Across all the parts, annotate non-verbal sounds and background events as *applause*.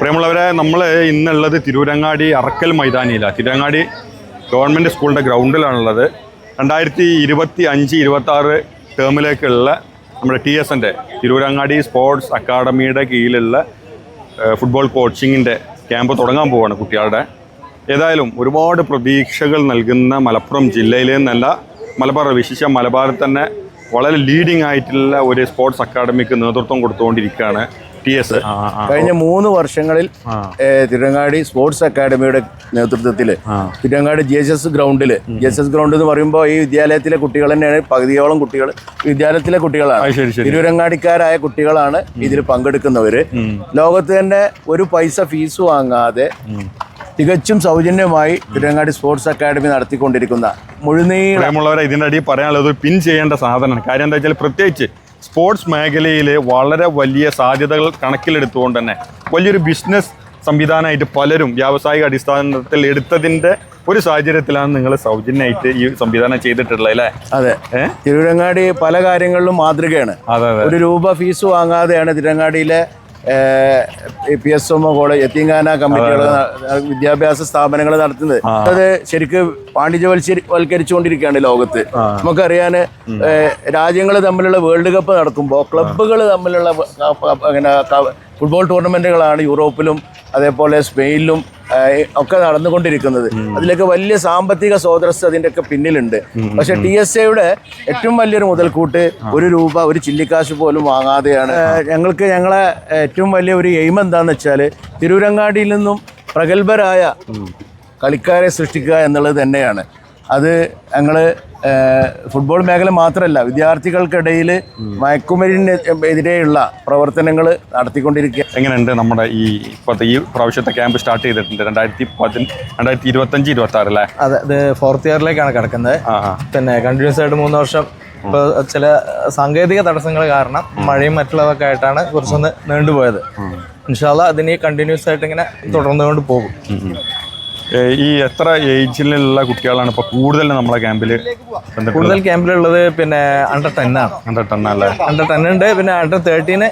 പ്രിയമുള്ളവരെ നമ്മൾ ഇന്നുള്ളത് തിരൂരങ്ങാടി അറക്കൽ മൈതാനിയിലാണ് തിരൂരങ്ങാടി ഗവൺമെന്റ് സ്കൂളിന്റെ ഗ്രൗണ്ടിലാണുള്ളത്. രണ്ടായിരത്തി ഇരുപത്തി അഞ്ച് ഇരുപത്തി ആറ് ടേമിലേക്കുള്ള നമ്മുടെ ടി എസ് എന്റെ തിരൂരങ്ങാടി സ്പോർട്സ് അക്കാഡമിയുടെ കീഴിലുള്ള ഫുട്ബോൾ കോച്ചിങ്ങിന്റെ ക്യാമ്പ് തുടങ്ങാൻ പോവാണ് കുട്ടികളുടെ. ഏതായാലും ഒരുപാട് പ്രതീക്ഷകൾ നൽകുന്ന മലപ്പുറം ജില്ലയിലെ നിന്നല്ല മലബാർ വിശിഷ്യ മലബാറിൽ തന്നെ വളരെ ലീഡിംഗ് ആയിട്ടുള്ള ഒരു സ്പോർട്സ് അക്കാഡമിക്ക് നേതൃത്വം കൊടുത്തുകൊണ്ടിരിക്കുകയാണ്. ടി എസ് കഴിഞ്ഞ മൂന്ന് വർഷങ്ങളിൽ തിരങ്ങാടി സ്പോർട്സ് അക്കാദമിയുടെ നേതൃത്വത്തിൽ തിരുവങ്ങാടി ജി എസ് എസ് ഗ്രൗണ്ടിൽ ജി എസ് എസ് ഗ്രൗണ്ട് എന്ന് പറയുമ്പോൾ ഈ വിദ്യാലയത്തിലെ കുട്ടികൾ തന്നെയാണ് പകുതിയോളം കുട്ടികൾ വിദ്യാലയത്തിലെ കുട്ടികളാണ്. തിരുവരങ്ങാടിക്കാരായ കുട്ടികളാണ് ഇതിൽ പങ്കെടുക്കുന്നവര്. ലോകത്ത് തന്നെ ഒരു പൈസ ഫീസ് വാങ്ങാതെ തികച്ചും സൗജന്യമായി തിരുവങ്ങാടി സ്പോർട്സ് അക്കാദമി നടത്തിക്കൊണ്ടിരിക്കുന്ന മുഴുനീളമുള്ളവരെ ഇതിന്റെ അടിയിൽ പറയാനുള്ളത് പിൻ ചെയ്യേണ്ട സാധനമാണ്. കാര്യം എന്താ വെച്ചാൽ പ്രത്യേകിച്ച് സ്പോർട്സ് മേഖലയിൽ വളരെ വലിയ സാധ്യതകൾ കണക്കിലെടുത്തുകൊണ്ട് തന്നെ വലിയൊരു ബിസിനസ് സംവിധാനമായിട്ട് പലരും വ്യാവസായിക അടിസ്ഥാനത്തിൽ എടുത്തതിന്റെ ഒരു സാഹചര്യത്തിലാണ് നിങ്ങൾ സൗജന്യമായിട്ട് ഈ സംവിധാനം ചെയ്തിട്ടുള്ളത് അല്ലേ? അതെ. തിരുവിടങ്ങാടി തിരുവരങ്ങാടി പല കാര്യങ്ങളിലും മാതൃകയാണ്. ഒരു രൂപ ഫീസ് വാങ്ങാതെയാണ് തിരുവങ്ങാടിയിലെ പി എസ് എം കോളേജ് എത്തിങ്കാന കമ്മിറ്റികൾ വിദ്യാഭ്യാസ സ്ഥാപനങ്ങൾ നടത്തുന്നത്. അത് ശരിക്ക് പാണ്ഡിത്യവൽക്കരിച്ചുകൊണ്ടിരിക്കുകയാണ് ലോകത്ത്. നമുക്കറിയാന് രാജ്യങ്ങൾ തമ്മിലുള്ള വേൾഡ് കപ്പ് നടക്കുമ്പോൾ ക്ലബ്ബുകൾ തമ്മിലുള്ള അങ്ങനെ ഫുട്ബോൾ ടൂർണമെന്റുകളാണ് യൂറോപ്പിലും അതേപോലെ സ്പെയിനിലും ഒക്കെ നടന്നുകൊണ്ടിരിക്കുന്നത്. അതിലൊക്കെ വലിയ സാമ്പത്തിക സ്രോതസ് അതിന്റെയൊക്കെ പിന്നിലുണ്ട്. പക്ഷെ ടി എസ് എയുടെ ഏറ്റവും വലിയൊരു മുതൽക്കൂട്ട് ഒരു രൂപ ഒരു ചില്ലിക്കാശ് പോലും വാങ്ങാതെയാണ്. ഞങ്ങൾക്ക് ഞങ്ങളെ ഏറ്റവും വലിയ ഒരു എയിം എന്താണെന്ന് വെച്ചാൽ തിരൂരങ്ങാടിയിൽ നിന്നും പ്രഗത്ഭരായ കളിക്കാരെ സൃഷ്ടിക്കുക എന്നുള്ളത് തന്നെയാണ്. അത് ഞങ്ങൾ ഫുട്ബോൾ മേഖല മാത്രമല്ല വിദ്യാർത്ഥികൾക്കിടയിൽ മയക്കുമരുന്നെതിരെയുള്ള പ്രവർത്തനങ്ങൾ നടത്തിക്കൊണ്ടിരിക്കുക എങ്ങനെയുണ്ട് നമ്മുടെ ഈ ഇപ്പോഴത്തെ ഈ പ്രാവശ്യത്തെ ക്യാമ്പ് സ്റ്റാർട്ട് ചെയ്തിട്ടുണ്ട്? രണ്ടായിരത്തി പതി രണ്ടായിരത്തി ഇരുപത്തഞ്ച് ഇരുപത്തി ആറ് അല്ലേ അതെ ഇത് ഫോർത്ത് ഇയറിലേക്കാണ് കിടക്കുന്നത്. പിന്നെ കണ്ടിന്യൂസ് ആയിട്ട് മൂന്ന് വർഷം ഇപ്പോൾ ചില സാങ്കേതിക തടസ്സങ്ങൾ കാരണം മഴയും മറ്റുള്ളതൊക്കെ ആയിട്ടാണ് കുറച്ചൊന്ന് നീണ്ടുപോയത്. ഇൻഷാല്ല അതിനെ കണ്ടിന്യൂസ് ആയിട്ട് ഇങ്ങനെ തുടർന്നുകൊണ്ട് പോകും. ഈ എത്ര ഏജിലുള്ള കുട്ടികളാണ് ഇപ്പൊ കൂടുതൽ നമ്മളെ ക്യാമ്പിൽ കൂടുതൽ ക്യാമ്പിലുള്ളത് പിന്നെ അണ്ടർ ടെൻ ആണ്. അണ്ടർ ടെൻ അല്ലേ അണ്ടർ ടെൻ ഉണ്ട് പിന്നെ അണ്ടർ തേർട്ടീന്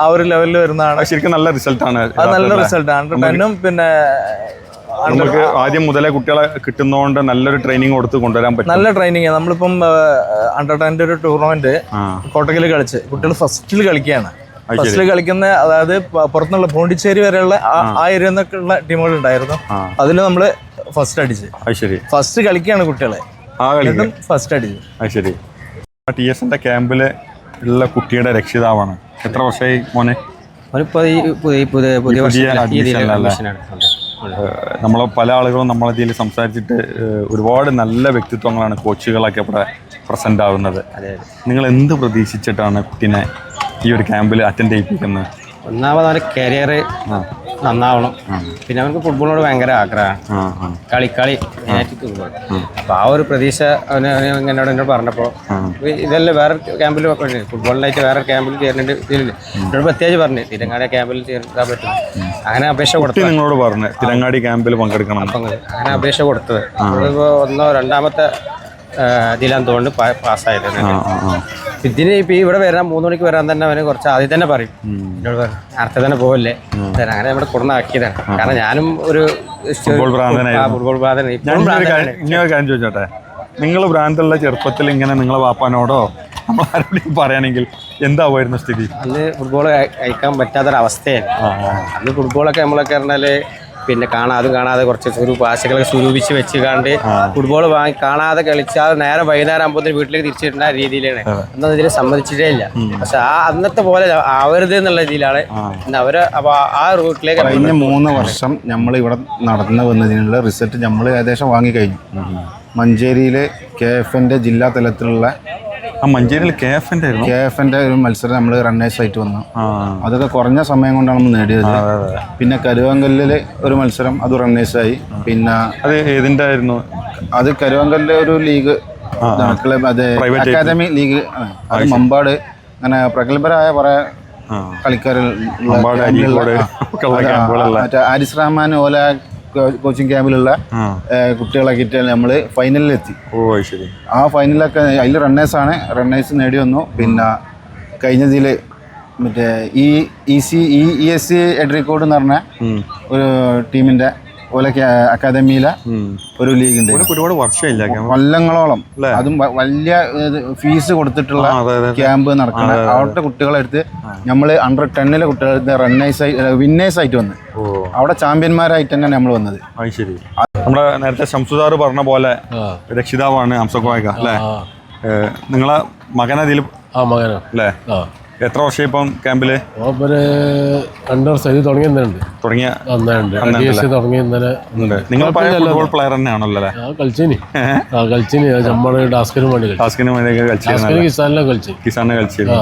ആ ഒരു ലെവലിൽ വരുന്നതാണ്. ശരിക്കും നല്ല റിസൾട്ട് ആണ് അത് നല്ല റിസൾട്ട് അണ്ടർ ടെന്നും പിന്നെ നമുക്ക് ആദ്യം മുതലേ കുട്ടികളെ കിട്ടുന്നതുകൊണ്ട് നല്ലൊരു ട്രെയിനിങ് കൊടുത്ത് കൊണ്ടുവരാൻ പറ്റും. നല്ല ട്രെയിനിങ് നമ്മളിപ്പം അണ്ടർ ടെന്റെ ഒരു ടൂർണമെന്റ് കോട്ടക്കൽ കളിച്ച് കുട്ടികൾ ഫസ്റ്റിൽ കളിക്കുകയാണ്. ഫസ്റ്റിൽ കളിക്കുന്ന അതായത് പുറത്തുനിന്നുള്ള പോണ്ടിച്ചേരി വരെയുള്ള ആ- ഏരിയ നിന്നൊക്കെ ഉള്ള ടീമുകൾ ഉണ്ടായിരുന്നു അതിൽ അതിൽ നമ്മൾ ഫസ്റ്റ് അടിച്ച്. ഫസ്റ്റ് കളിക്കുകയാണ് കുട്ടികളെ. ഫസ്റ്റ് അടിച്ചു. ശരി. ടി എസിന്റെ ക്യാമ്പിൽ ഉള്ള കുട്ടിയുടെ രക്ഷിതാവാണ്. എത്ര വർഷമായി മോനെ? ഇതിൽ. നമ്മൾ പല ആളുകളും നമ്മളതിൽ സംസാരിച്ചിട്ട് ഒരുപാട് നല്ല വ്യക്തിത്വങ്ങളാണ് കോച്ചുകളൊക്കെ ഇവിടെ പ്രസന്റ് ആവുന്നത്. നിങ്ങൾ എന്ത് പ്രതീക്ഷിച്ചിട്ടാണ് കുട്ടീനെ ഈ ഒരു ക്യാമ്പിൽ അറ്റൻഡ് ചെയ്യിപ്പിക്കുന്നത് ഒന്നാമത് അവന്റെ കരിയർ നന്നാവണം. പിന്നെ അവർക്ക് ഫുട്ബോളിനോട് ഭയങ്കര ആഗ്രഹമാണ്. കളി കളി അപ്പൊ ഫുട്ബോൾ അപ്പോൾ ആ. ഒരു പ്രതീക്ഷ അവന് എന്നോട് എന്നോട് പറഞ്ഞപ്പോൾ ഇതല്ല വേറെ ക്യാമ്പിൽ ഫുട്ബോളിനായിട്ട് വേറെ ക്യാമ്പിൽ ചേരുന്നുണ്ട് എന്നോട് പ്രത്യേകിച്ച് പറഞ്ഞു തിരങ്ങാടി ക്യാമ്പിൽ ചേർക്കാൻ പറ്റും. അങ്ങനെ അപേക്ഷ കൊടുത്തു നിങ്ങളോട് പറഞ്ഞു തിരങ്ങാടി ക്യാമ്പിൽ പങ്കെടുക്കണം. അങ്ങനെ അപേക്ഷ കൊടുത്തത്. ഒന്നോ രണ്ടാമത്തെ ഇതിലാന്ന് തോന്നുന്നു പാസ്സായത് ഇതിന് ഇപ്പൊ ഇവിടെ വരാൻ മൂന്ന് മണിക്ക് വരാൻ തന്നെ അവന് കുറച്ച് ആദ്യം തന്നെ പറയും. എന്നോട് പറയും നേരത്തെ തന്നെ പോവല്ലേ? അങ്ങനെ ഇവിടെ കൊടുന്നാക്കിയതാണ് കാരണം ഞാനും ഒരു ഫുട്ബോൾ. ഫുട്ബോൾ കാര്യം ചോദിച്ചോട്ടെ? നിങ്ങൾ ഭ്രാന്തുള്ള ചെറുപ്പത്തിൽ ഇങ്ങനെ നിങ്ങളെ വാപ്പാനോടോ നമ്മൾ പറയുകയാണെങ്കിൽ എന്താവുമായിരുന്നു സ്ഥിതി? അന്ന് ഫുട്ബോൾ കഴിക്കാൻ പറ്റാത്തൊരവസ്ഥയാണ്. അന്ന് ഫുട്ബോളൊക്കെ നമ്മളൊക്കെ പറഞ്ഞാൽ പിന്നെ കാണാതെ കാണാതെ കുറച്ച് ഒരു ഭാഷകളൊക്കെ സ്വരൂപിച്ച് വെച്ച് കണ്ട് ഫുട്ബോൾ വാങ്ങി കാണാതെ കളിച്ചാൽ നേരെ വൈകുന്നേരം ആകുമ്പോൾ വീട്ടിലേക്ക് തിരിച്ചിട്ടുണ്ട രീതിയിലാണ്. അന്നൊന്നും ഇതിൽ സമ്മതിച്ചിട്ടേ ഇല്ല. പക്ഷെ ആ അന്നത്തെ പോലെ ആവരുത് എന്നുള്ള രീതിയിലാണ് അവർ അപ്പൊ ആ റൂട്ടിലേക്ക് കഴിഞ്ഞ മൂന്ന് വർഷം നമ്മൾ ഇവിടെ നടന്നു വന്നതിനുള്ള റിസൾട്ട് നമ്മൾ ഏകദേശം വാങ്ങിക്കഴിഞ്ഞു. മഞ്ചേരിയിലെ കെ എഫ് എന്റെ ജില്ലാ തലത്തിലുള്ള ആ മഞ്ചേരിയിൽ കെ എഫ് ആയിരുന്നു? കെ എഫ് ഒരു മത്സരം നമ്മൾ റണ്ണേഴ്സ് ആയിട്ട് വന്നു. അതൊക്കെ കുറഞ്ഞ സമയം കൊണ്ടാണ് നമ്മൾ നേടിയത്. പിന്നെ കരുവാങ്കല്ലിലെ ഒരു മത്സരം അത് റണ്ണേഴ്സ് ആയി. പിന്നെ അത് ഏതിന്റെ ആയിരുന്നു? അത് കരുവാങ്കല്ലിലെ ഒരു ലീഗ് ക്ലബ് അതെ അക്കാദമി ലീഗ് അത് മമ്പാട്. അങ്ങനെ പ്രഗത്ഭരായ കുറെ കളിക്കാരിൽ. മറ്റേ ആരിസ് റഹ്മാൻ ഓല കോച്ചിങ് ക്യാമ്പിലുള്ള കുട്ടികളൊക്കെ നമ്മൾ ഫൈനലിലെത്തി ഓ ശരി. ആ ഫൈനലൊക്കെ അതിൽ റണ്ണേഴ്സാണ് റണ്ണേഴ്സ് നേടി വന്നു. പിന്നെ കഴിഞ്ഞതിൽ മറ്റേ ഈ E C E E S C Edarikode എന്ന് പറഞ്ഞ ഒരു ടീമിന്റെ ഓല അക്കാദമിയിലെ ഒരു ലീഗ് ഉണ്ട്. ഒരുപാട് വർഷമില്ല കൊല്ലങ്ങളോളം. അതും വലിയ ഫീസ് കൊടുത്തിട്ടുള്ള. ക്യാമ്പ് നടക്കുന്നത് അവിടുത്തെ കുട്ടികളെടുത്ത് നമ്മൾ അണ്ടർ ടെന്നിലെ കുട്ടികളെടുത്ത് റണ്ണേഴ്സ് ആയി വിന്നേഴ്സ് ആയിട്ട് വന്ന്. അവിടെ ചാമ്പ്യന്മാരായിട്ട് തന്നെ നമ്മൾ വന്നത്. ശരി നമ്മുടെ നേരത്തെ ശംസുദാർ പറഞ്ഞ പോലെ രക്ഷിതാവാണ് ഹംസക്കോയക്ക അല്ലേ? നിങ്ങളെ മകനതിൽ ആ മകനാ. അല്ലേ? എത്ര വർഷം ഇപ്പം ക്യാമ്പിൽ? രണ്ട് വർഷം ഇത് തുടങ്ങി തുടങ്ങിയ ഇന്നലെ. നിങ്ങൾ പഴയ ഫുട്ബോൾ പ്ലെയർ തന്നെയാണല്ലോ കളിച്ചിനി. ആ കളിച്ചിനി. നമ്മുടെ വേണ്ടി കളിച്ചു. ടാസ്കിന് വേണ്ടിയൊക്കെ കളിച്ചിരുന്നത് ഡാസ്കിന് കിസാനിലെ കളിച്ചു കിസാനെ കളിച്ചിരുന്നു.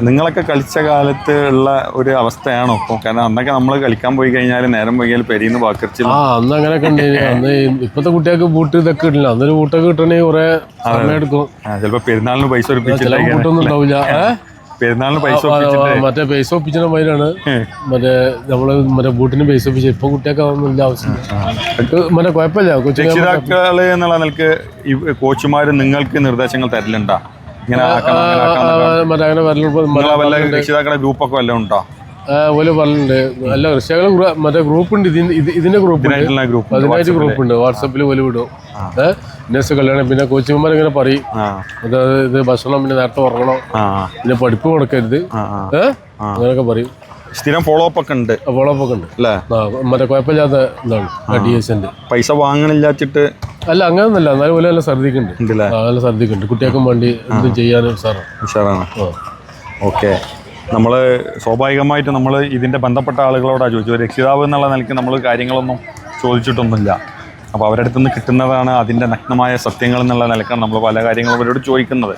നിങ്ങളൊക്കെ കളിച്ച കാലത്ത് ഉള്ള ഒരു അവസ്ഥയാണോ ഇപ്പോൾ കാരണം അന്നൊക്കെ നമ്മൾ കളിക്കാൻ പോയി കഴിഞ്ഞാൽ നേരം പോയി പെരിന്ന് വാക്കറിച്ചില്ല ആ അന്ന് അങ്ങനെയൊക്കെ ഉണ്ട് അന്ന് ഇപ്പത്തെ കുട്ടികൾക്ക് ബൂട്ട് ഇതൊക്കെ കിട്ടില്ല. അന്നൊരു ബൂട്ടൊക്കെ കിട്ടണമെങ്കിൽ കുറെ എടുക്കും. ചിലപ്പോ പെരുന്നാളിന് പൈസ ബൂട്ടൊന്നും ഉണ്ടാവില്ല. *laughs* പെരുന്നാളിന് പൈസ മറ്റേ പൈസ ഒപ്പിച്ചിട്ട് മതിലാണ് മറ്റേ നമ്മൾ മറ്റേ ബൂട്ടിന് പൈസ ഒപ്പിച്ച ഇപ്പൊ കുട്ടിയൊക്കെ ഇല്ല. ആവശ്യമില്ല മറ്റേ കുഴപ്പമില്ല. രക്ഷിതാക്കൾ എന്നുള്ള നിലയ്ക്ക് കോച്ചുമാര് നിങ്ങൾക്ക് നിർദ്ദേശങ്ങൾ തരലുണ്ടാ? മറ്റേ അങ്ങനെ വല്ല രക്ഷിതാക്കളുടെ ഗ്രൂപ്പൊക്കെ വല്ലതും ഉണ്ടോ? ഓൽ പറഞ്ഞിട്ടുണ്ട്. അല്ല മറ്റേ ഗ്രൂപ്പ് ഉണ്ട് ഇതിന് ഇതിന്റെ ഗ്രൂപ്പ് ഉണ്ട് അതിനായിട്ട് ഗ്രൂപ്പ് ഉണ്ട് വാട്സപ്പിൽ ഓൽ വിടും. ഇന്നസ് കല്യാണം പിന്നെ കോച്ചിമാർ ഇങ്ങനെ പറയും. ആ. ഇത് ഭക്ഷണം പിന്നെ നേരത്തെ ഉറങ്ങണം. പിന്നെ പഠിപ്പ് കൊടുക്കരുത്. അങ്ങനെയൊക്കെ പറയും. സ്ഥിരം ഫോളോ അപ്പ് ഒക്കെ ഉണ്ട്. ഫോളോ ഒക്കെ ഉണ്ട്. അല്ലേ? മറ്റേ കുഴപ്പമില്ലാത്ത ഇതാണ് ഡി എസ് ഉണ്ട് പൈസ വാങ്ങണില്ലാച്ചിട്ട് അല്ല അങ്ങനൊന്നല്ല എന്നാലും പോലെ നല്ല ശ്രദ്ധിക്കുന്നുണ്ട്. നല്ല ശ്രദ്ധിക്കുന്നുണ്ട്. കുട്ടികൾക്കും വേണ്ടി എന്തും ചെയ്യാനും സാറാണ് ഉഷാറാണ്. ഓക്കെ. നമ്മൾ സ്വാഭാവികമായിട്ട് നമ്മൾ ഇതിന്റെ ബന്ധപ്പെട്ട ആളുകളോടാണ് ചോദിച്ചു രക്ഷിതാവ് എന്നുള്ള നിലയ്ക്ക് നമ്മൾ കാര്യങ്ങളൊന്നും ചോദിച്ചിട്ടൊന്നുമില്ല. അപ്പോൾ അവരുടെ അടുത്ത് നിന്ന് കിട്ടുന്നതാണ് അതിന്റെ നഗ്നമായ സത്യങ്ങൾ എന്നുള്ള നിലക്കാണ് നമ്മൾ പല കാര്യങ്ങളും അവരോട് ചോദിക്കുന്നത്.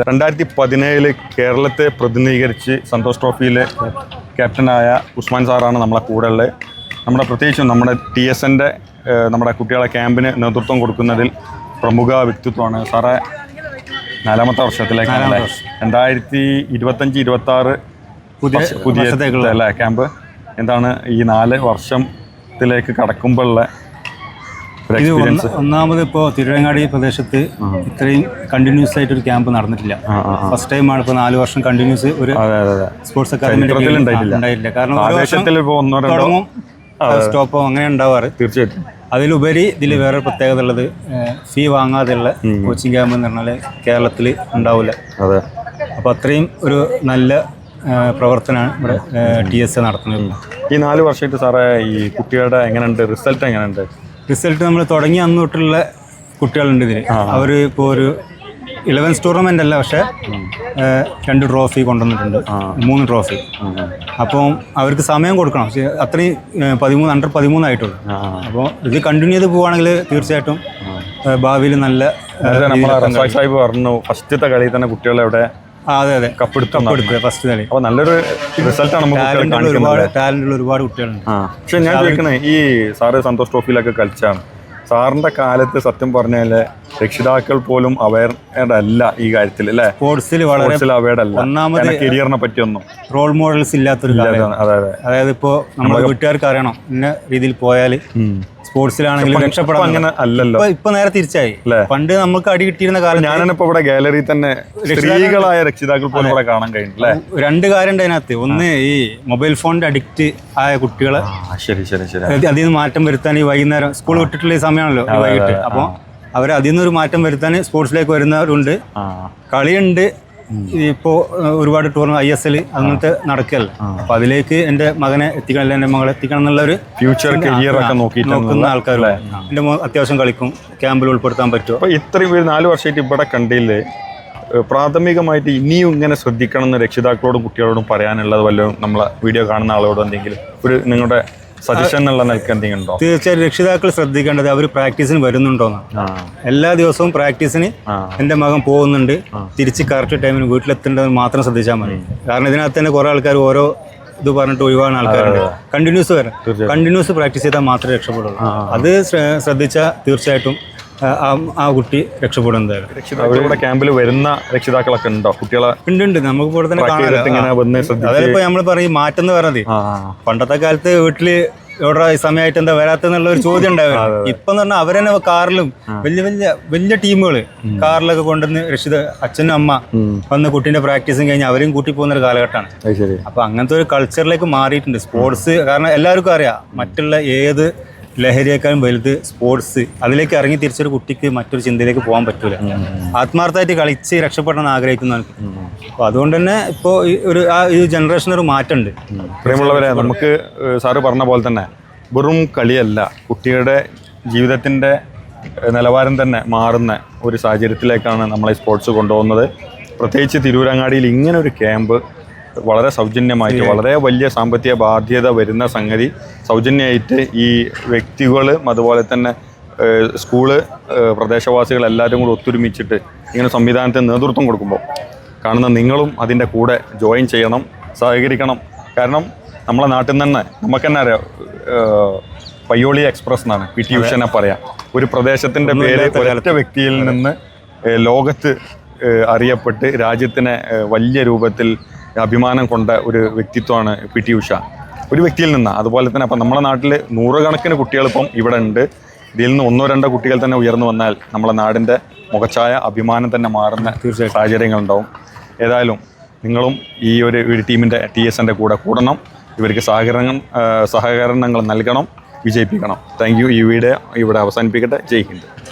രണ്ടായിരത്തി പതിനേഴിൽ കേരളത്തെ പ്രതിനിധീകരിച്ച് സന്തോഷ് ട്രോഫിയിലെ ക്യാപ്റ്റനായ ഉസ്മാൻ സാറാണ് നമ്മളെ കൂടെ ഉള്ളത്. നമ്മുടെ പ്രത്യേകിച്ചും നമ്മുടെ ടി എസ് എന്റെ നമ്മുടെ കുട്ടികളെ ക്യാമ്പിന് നേതൃത്വം കൊടുക്കുന്നതിൽ പ്രമുഖ വ്യക്തിത്വമാണ് സാറേ. നാലാമത്തെ വർഷത്തിലേക്കാണ് രണ്ടായിരത്തി ഇരുപത്തഞ്ച് ഇരുപത്തി ആറ് പുതിയ പുതിയ അല്ലേ ക്യാമ്പ്? എന്താണ് ഈ നാല് വർഷത്തിലേക്ക് കടക്കുമ്പോഴുള്ള ഇത് ഒന്നാമത് ഇപ്പോ തിരുവങ്ങാടി പ്രദേശത്ത് ഇത്രയും കണ്ടിന്യൂസ് ആയിട്ട് ഒരു ക്യാമ്പ് നടന്നിട്ടില്ല. ഫസ്റ്റ് ടൈം ആണ് ഇപ്പോൾ നാല് വർഷം കണ്ടിന്യൂസ് ഒരു സ്പോർട്സ് അക്കാദമി ഉണ്ടായിട്ടില്ല. കാരണം തുടങ്ങും. സ്റ്റോപ്പോ അങ്ങനെ ഉണ്ടാവാറ്. തീർച്ചയായിട്ടും. അതിലുപരി ഇതിൽ വേറെ പ്രത്യേകത ഉള്ളത് ഫീ വാങ്ങാതെയുള്ള കോച്ചിങ് ക്യാമ്പ് എന്ന് പറഞ്ഞാൽ കേരളത്തിൽ ഉണ്ടാവില്ല അതെ. അപ്പോൾ അത്രയും ഒരു നല്ല പ്രവർത്തനമാണ് ഇവിടെ ടി എസ് എ നടത്തുന്നത്. ഈ നാല് വർഷമായിട്ട് സാറേ ഈ കുട്ടികളുടെ എങ്ങനെയുണ്ട്? റിസൾട്ട് എങ്ങനെയുണ്ട്? റിസൾട്ട് നമ്മൾ തുടങ്ങി അന്ന് തൊട്ടുള്ള കുട്ടികളുണ്ട് ഇതിൽ അവർ ഇപ്പോൾ ഒരു ഇലവൻസ് ടൂർണമെന്റ് അല്ല പക്ഷേ രണ്ട് ട്രോഫി കൊണ്ടുവന്നിട്ടുണ്ട്. മൂന്ന് ട്രോഫി അപ്പോൾ അവർക്ക് സമയം കൊടുക്കണം. പക്ഷേ അത്രയും പതിമൂന്ന് അണ്ടർ പതിമൂന്നായിട്ടുള്ളൂ അപ്പോൾ ഇത് കണ്ടിന്യൂ ചെയ്ത് പോവുകയാണെങ്കിൽ തീർച്ചയായിട്ടും ഭാവിയിൽ നല്ല സാഹിബ് പറഞ്ഞു ഫസ്റ്റത്തെ കളിയിൽ തന്നെ കുട്ടികളെ അവിടെ ആ, അതെ അതെ. കപ്പെടുത്തു കപ്പെടുത്ത് ഫസ്റ്റ് കളി. അപ്പോൾ നല്ലൊരു റിസൾട്ടാണ് നമുക്ക് ഒരുപാട് ടാലന്റ് ഉള്ള ഒരുപാട് കുട്ടികളുണ്ട്. പക്ഷെ ഞാൻ ചോദിക്കുന്നത് ഈ സാറ് സന്തോഷ് ട്രോഫിയിലൊക്കെ കളിച്ചാണ്. സാറിന്റെ കാലത്ത് സത്യം പറഞ്ഞാൽ രക്ഷിതാക്കൾ പോലും അവയർഡ് അല്ല ഈ കാര്യത്തിൽ അല്ലേ? സ്പോർട്സിൽ വളരെ അവയർഡ് അല്ല ഒന്നാമത് കരിയറിനെ പറ്റിയൊന്നും. റോൾ മോഡൽസ് ഇല്ലാത്തൊരു അതായത് ഇപ്പോ നമ്മുടെ വീട്ടുകാർക്ക് അറിയണം ഇന്ന രീതിയിൽ പോയാൽ സ്പോർട്സിലാണെങ്കിലും രക്ഷപ്പെടാൻ അങ്ങനെ അല്ലല്ലോ. ഇപ്പൊ നേരെ തിരിച്ചായി. പണ്ട് നമുക്ക് അടി കിട്ടിയിരുന്ന കാലം ഞാനിപ്പോ ഇവിടെ ഗാലറി തന്നെ സ്ത്രീകളായ രക്ഷിതാക്കൾ പോലും ഇവിടെ കാണാൻ കഴിഞ്ഞു രണ്ട് കാര്യം അതിനകത്ത്. ഒന്ന് ഈ മൊബൈൽ ഫോണിന്റെ അഡിക്റ്റ് ആയ കുട്ടികളെ ശരി ശരി ശരി. അതിൽ നിന്ന് മാറ്റം വരുത്താൻ ഈ വൈകുന്നേരം സ്കൂൾ വിട്ടിട്ടുള്ള ഈ സമയമാണല്ലോ വൈകിട്ട്. അപ്പോൾ അവർ അതിൽ നിന്നൊരു മാറ്റം വരുത്താൻ സ്പോർട്സിലേക്ക് വരുന്നവരുണ്ട്. കളിയുണ്ട്. ഇപ്പോൾ ഒരുപാട് ടൂർണമെന്റ് ഐ എസ് എൽ അങ്ങനത്തെ നടക്കല്ല? അപ്പൊ അതിലേക്ക് എന്റെ മകനെ എത്തിക്കണം അല്ലെ എന്റെ മകളെ എത്തിക്കണം എന്നുള്ള ഒരു ഫ്യൂച്ചർ കരിയർ ഒക്കെ നോക്കുന്ന ആൾക്കാരല്ലേ എന്റെ മോൻ അത്യാവശ്യം കളിക്കും. ക്യാമ്പിൽ ഉൾപ്പെടുത്താൻ പറ്റുമോ? അപ്പൊ ഇത്രയും പേര് നാല് വർഷമായിട്ട് ഇവിടെ കണ്ടില്ലേ? പ്രാഥമികമായിട്ട് ഇനിയും ഇങ്ങനെ ശ്രദ്ധിക്കണം എന്ന് രക്ഷിതാക്കളോടും കുട്ടികളോടും പറയാനുള്ളത് വല്ലതും നമ്മളെ വീഡിയോ കാണുന്ന ആളോടും എന്തെങ്കിലും? ഒരു നിങ്ങളുടെ സജഷൻ എന്നുള്ള നിലയ്ക്ക് എന്തെങ്കിലും ഉണ്ടോ തീർച്ചയായും രക്ഷിതാക്കൾ ശ്രദ്ധിക്കേണ്ടത് അവർ പ്രാക്ടീസിന് വരുന്നുണ്ടോന്ന്. എല്ലാ ദിവസവും പ്രാക്ടീസിന് എന്റെ എന്റെ മകൻ പോകുന്നുണ്ട്. തിരിച്ച് കറക്റ്റ് ടൈമിന് വീട്ടിലെത്തേണ്ടത് മാത്രം ശ്രദ്ധിച്ചാൽ മതി. കാരണം ഇതിനകത്ത് തന്നെ കുറേ ആൾക്കാർ ഓരോ ഇത് പറഞ്ഞിട്ട് ഒഴിവാണ് ആൾക്കാരുണ്ട്. കണ്ടിന്യൂസ് വരാം കണ്ടിന്യൂസ് പ്രാക്ടീസ് ചെയ്താൽ മാത്രമേ രക്ഷപ്പെടുള്ളൂ. അത് ശ്ര- ശ്രദ്ധിച്ചാൽ തീർച്ചയായിട്ടും ആ, കുട്ടി രക്ഷപ്പെടും എന്തായാലും. ക്യാമ്പിൽ വരുന്ന രക്ഷിതാക്കളൊക്കെ ഉണ്ടോ? കുട്ടികളെ ഉണ്ട് ഉണ്ട്. നമുക്ക് ഇവിടെ തന്നെ കാണാം. അതായത് നമ്മൾ പറയും മാറ്റം എന്ന് പറഞ്ഞത്. പണ്ടത്തെ കാലത്ത് വീട്ടിൽ എവിടെ സമയമായിട്ട് എന്താ വരാത്തെന്നുള്ള ഒരു ചോദ്യം ഉണ്ടായിരുന്നു. *laughs* ഇപ്പൊ എന്ന് പറഞ്ഞാൽ അവരെന്നെ കാറിലും വലിയ വലിയ വലിയ ടീമുകൾ കാറിലൊക്കെ കൊണ്ടുവന്ന് രക്ഷിത അച്ഛനും അമ്മ വന്ന് കുട്ടീന്റെ പ്രാക്ടീസും കഴിഞ്ഞ് അവരെയും കൂട്ടി പോകുന്ന ഒരു കാലഘട്ടമാണ്. അപ്പൊ അങ്ങനത്തെ ഒരു കൾച്ചറിലേക്ക് മാറിയിട്ടുണ്ട്. സ്പോർട്സ് കാരണം എല്ലാവർക്കും അറിയാം മറ്റുള്ള ഏത് ലഹരിയേക്കാളും വലുത് സ്പോർട്സ്. അതിലേക്ക് ഇറങ്ങി തിരിച്ചൊരു കുട്ടിക്ക് മറ്റൊരു ചിന്തയിലേക്ക് പോകാൻ പറ്റൂല. ആത്മാർത്ഥമായിട്ട് കളിച്ച് രക്ഷപ്പെടാൻ ആഗ്രഹിക്കുന്ന അപ്പോൾ അതുകൊണ്ട് തന്നെ ഇപ്പോൾ ഒരു ആ ഒരു ജനറേഷൻ ഒരു മാറ്റമുണ്ട്. പ്രിയമുള്ളവരെ നമുക്ക് സാറ് പറഞ്ഞ പോലെ തന്നെ വെറും കളിയല്ല കുട്ടിയുടെ ജീവിതത്തിന്റെ നിലവാരം തന്നെ മാറുന്ന ഒരു സാഹചര്യത്തിലേക്കാണ് നമ്മളെ സ്പോർട്സ് കൊണ്ടുപോകുന്നത്. പ്രത്യേകിച്ച് തിരൂരങ്ങാടിയിൽ ഇങ്ങനെ ഒരു ക്യാമ്പ് വളരെ സൗജന്യമായിട്ട് വളരെ വലിയ സാമ്പത്തിക ബാധ്യത വരുന്ന സംഗതി സൗജന്യമായിട്ട് ഈ വ്യക്തികളും അതുപോലെ തന്നെ സ്കൂൾ പ്രദേശവാസികൾ എല്ലാവരും കൂടി ഒത്തൊരുമിച്ചിട്ട് ഇങ്ങനെ സംവിധാനത്തിന് നേതൃത്വം കൊടുക്കുമ്പോൾ കാണുന്ന നിങ്ങളും അതിന്റെ കൂടെ ജോയിൻ ചെയ്യണം സഹകരിക്കണം. കാരണം നമ്മളെ നാട്ടിൽ നിന്ന് തന്നെ നമുക്ക് തന്നെ അറിയാം പയ്യോളി എക്സ്പ്രസ് എന്നാണ് പി ടി ഉഷനെ പറയാം. ഒരു പ്രദേശത്തിന്റെ പേര് ഒരൊറ്റ വ്യക്തിയിൽ നിന്ന് ലോകത്ത് അറിയപ്പെട്ട് രാജ്യത്തിനെ വലിയ രൂപത്തിൽ അഭിമാനം കൊണ്ട ഒരു വ്യക്തിത്വമാണ് പി ടി ഉഷ. ഒരു വ്യക്തിയിൽ നിന്ന്. അതുപോലെ തന്നെ അപ്പം നമ്മുടെ നാട്ടിൽ നൂറുകണക്കിന് കുട്ടികൾ ഇപ്പം ഇവിടെ ഉണ്ട്. ഇതിൽ നിന്ന് ഒന്നോ രണ്ടോ കുട്ടികൾ തന്നെ ഉയർന്നു വന്നാൽ നമ്മുടെ നാടിന്റെ മുഖച്ഛായ അഭിമാനം തന്നെ മാറുന്ന സാഹചര്യങ്ങളുണ്ടാവും. ഏതായാലും നിങ്ങളും ഈ ഒരു ഒരു ടീമിന്റെ ടി എസ് എന്റെ കൂടെ കൂടണം. ഇവർക്ക് സഹകരണം സഹകരണങ്ങൾ നൽകണം വിജയിപ്പിക്കണം. Thank you. ഈ വീഡിയോ ഇവിടെ അവസാനിപ്പിക്കട്ടെ. ജയ് ഹിന്ദ്.